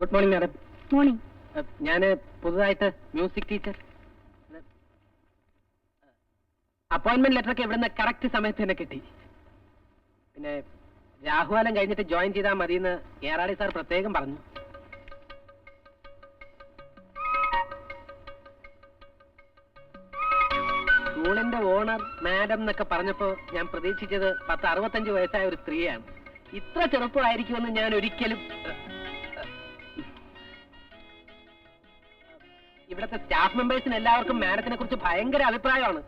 Good morning madam. Morning. ഞാൻ പുതുതായിട്ട് music teacher. Appointment letter ഒക്കെ ഇവിടുന്ന് കറക്റ്റ് സമയത്ത് തന്നെ കിട്ടി. പിന്നെ രാഹുകാലം കഴിഞ്ഞിട്ട് ജോയിൻ ചെയ്താൽ മതിയെന്ന് ഏറാടി സാർ പ്രത്യേകം പറഞ്ഞു. സ്കൂളിന്റെ ഓണർ മാഡം എന്നൊക്കെ പറഞ്ഞപ്പോ ഞാൻ പ്രതീക്ഷിച്ചത് പത്ത് അറുപത്തഞ്ച് വയസ്സായ ഒരു സ്ത്രീയാണ്. ഇത്ര ചെറുപ്പമായിരിക്കുമെന്ന് ഞാൻ ഒരിക്കലും ഇവിടുത്തെ സ്റ്റാഫ് മെമ്പേഴ്സിന് എല്ലാവർക്കും മാഡത്തിനെ കുറിച്ച് ഭയങ്കര അഭിപ്രായമാണ്.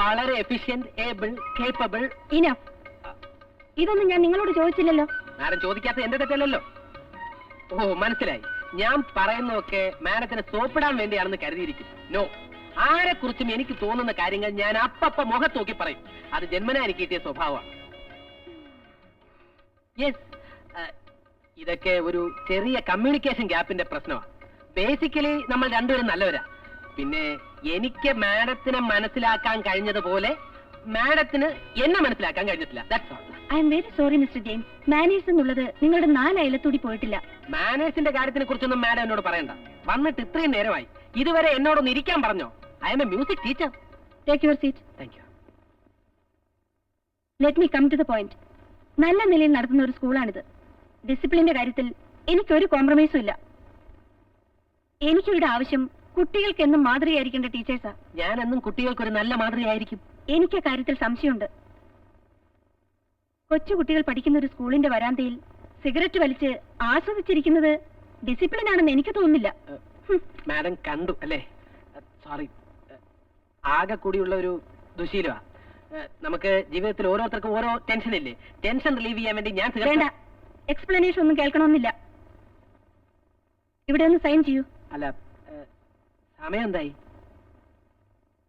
വളരെ എഫിഷ്യന്റ് ഏബിൾ കേപ്പബിൾ ഇനഫ് ഇതൊന്നും ഞാൻ നിങ്ങളോട് ചോദിച്ചില്ലല്ലോ. മാഡം ചോദിക്കാത്ത എന്റെ തെറ്റല്ലല്ലോ. ഓ മനസ്സിലായി. ഞാൻ പറയുന്നതൊക്കെ മാഡത്തിന് സോപ്പിടാൻ വേണ്ടിയാണെന്ന് കരുതിയിരിക്കും. നോ ആരെ കുറിച്ചും എനിക്ക് തോന്നുന്ന കാര്യങ്ങൾ ഞാൻ അപ്പപ്പ മുഖത്ത് നോക്കി പറയും. അത് ജന്മനാ എനിക്ക് കിട്ടിയ സ്വഭാവമാണ്. യെസ് ഇതൊക്കെ ഒരു ചെറിയ കമ്മ്യൂണിക്കേഷൻ ഗ്യാപ്പിന്റെ പ്രശ്നമാണ് ബേസിക്കലി നമ്മൾ രണ്ടുപേരും നല്ലവരാ. പിന്നെ എനിക്ക് മാഡത്തിനെ മനസ്സിലാക്കാൻ കഴിഞ്ഞതുപോലെ മാഡത്തിന് എന്നെ മനസ്സിലാക്കാൻ കഴിഞ്ഞിട്ടില്ല. That's all I'm very sorry mister James manners എന്നുള്ളത് നിങ്ങളുടെ നാല് അയലത്തൂടി പോയിട്ടില്ല. മാനേഴ്സിന്റെ കാര്യത്തിനെ കുറിച്ചൊന്നും മാഡം എന്നോട് പറയണ്ട. വന്നിട്ട് ഇത്രയും നേരമായി. ഇതുവരെ എന്നോടൊന്ന് ഇരിക്കാൻ പറഞ്ഞോ? I'm a music teacher take your seat thank you let me come to the point നല്ല നിലയിൽ നടത്തുന്ന ഒരു സ്കൂളാണിത്. ഡിസിപ്ലിന്റെ കാര്യത്തിൽ എനിക്കൊരു കോംപ്രമൈസും ഇല്ല. എനിക്കിവിടെ ആവശ്യം കുട്ടികൾക്ക് എന്നും മാതൃകയായിരിക്കേണ്ട ടീച്ചേഴ്സാ. ഞാൻ എന്നും കുട്ടികൾക്കൊരു നല്ല മാതൃകയായിരിക്കും. എനിക്ക് കാര്യത്തിൽ സംശയമുണ്ട്. കൊച്ചു കുട്ടികൾ പഠിക്കുന്ന ഒരു സ്കൂളിന്റെ വരാന്തയിൽ സിഗരറ്റ് വലിച്ച് ആസ്വദിച്ചിരിക്കുന്നത് ഡിസിപ്ലിൻ ആണെന്ന് എനിക്ക് തോന്നുന്നില്ല. മാഡം കണ്ടു അല്ലേ? സോറി ആകെ കൂടിയുള്ള ഒരു ദുശീലമാ. നമുക്ക് ജീവിതത്തിൽ ഓരോരുത്തർക്കും ഓരോ ടെൻഷൻ ഇല്ലേ? ടെൻഷൻ റിലീവ് ചെയ്യാൻ വേണ്ടി ഞാൻ വേണ്ട. എക്സ്പ്ലനേഷൻ ഒന്നും കേൾക്കണമെന്നില്ല. ഇവിടെ ഒന്ന് സൈൻ ചെയ്യൂ. അല്ല സമയം എന്തായി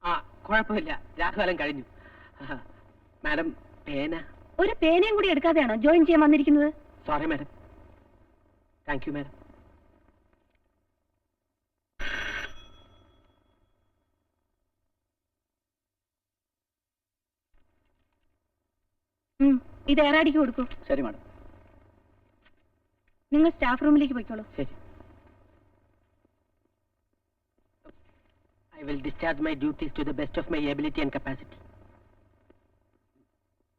ആ കുഴപ്പമില്ല. രാഘവലം കഴിഞ്ഞു. മാഡം പേന? ഒരു പേനയും കൂടി എടുക്കാതെയാണോ ജോയിൻ ചെയ്യാൻ വന്നിരിക്കുന്നത്? Sorry madam. Thank you madam. ഇത് ഏറാടിക്ക് കൊടുക്കൂ. ശരി മാഡം. നിങ്ങൾ സ്റ്റാഫ് റൂമിലേക്ക് പോയിക്കോളൂ. ശരി. I will discharge my duties to the best of my ability and capacity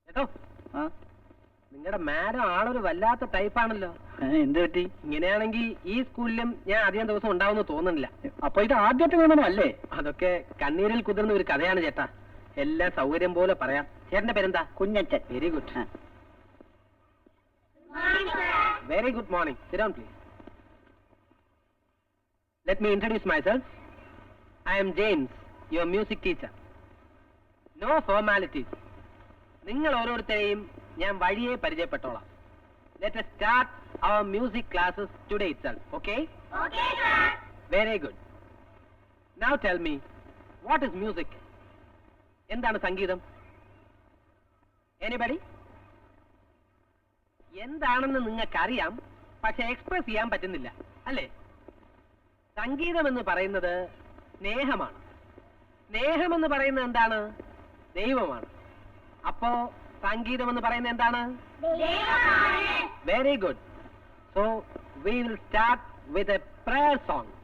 കേട്ടോ നിങ്ങളുടെ മാഡം ആളൊരു വല്ലാത്ത ടൈപ്പാണല്ലോ. എന്ത് പറ്റി? ഇങ്ങനെയാണെങ്കിൽ ഈ സ്കൂളിലും ഞാൻ അധികം ദിവസം ഉണ്ടാവുമെന്ന് തോന്നുന്നില്ല. അപ്പൊ ഇത് ആദ്യത്തെ നിയമനം അല്ലേ? അതൊക്കെ കണ്ണീരിൽ കുതിർന്ന ഒരു കഥയാണ് ചേട്ടാ. എല്ലാം സൗകര്യം പോലെ പറയാം. ചേട്ടന്റെ പേരെന്താ? Kunjachan. Very good very good morning sit please let me introduce myself I'm James your music teacher no formalities നിങ്ങൾ ഓരോരുത്തരെയും ഞാൻ വഴിയെ പരിചയപ്പെട്ടോളാം. Let start our music classes today itself okay very good now tell me what is music എന്താണ് സംഗീതം? Anybody എന്താണെന്ന് നിങ്ങൾക്കറിയാം പക്ഷെ express ചെയ്യാൻ പറ്റുന്നില്ല അല്ലേ? സംഗീതം എന്ന് പറയുന്നത് സ്നേഹമാണ്. സ്നേഹം എന്ന് പറയുന്നത് എന്താണ്? ദൈവമാണ്. അപ്പോ സംഗീതം എന്ന് പറയുന്നത് എന്താണ്? Very good so we will start with a prayer song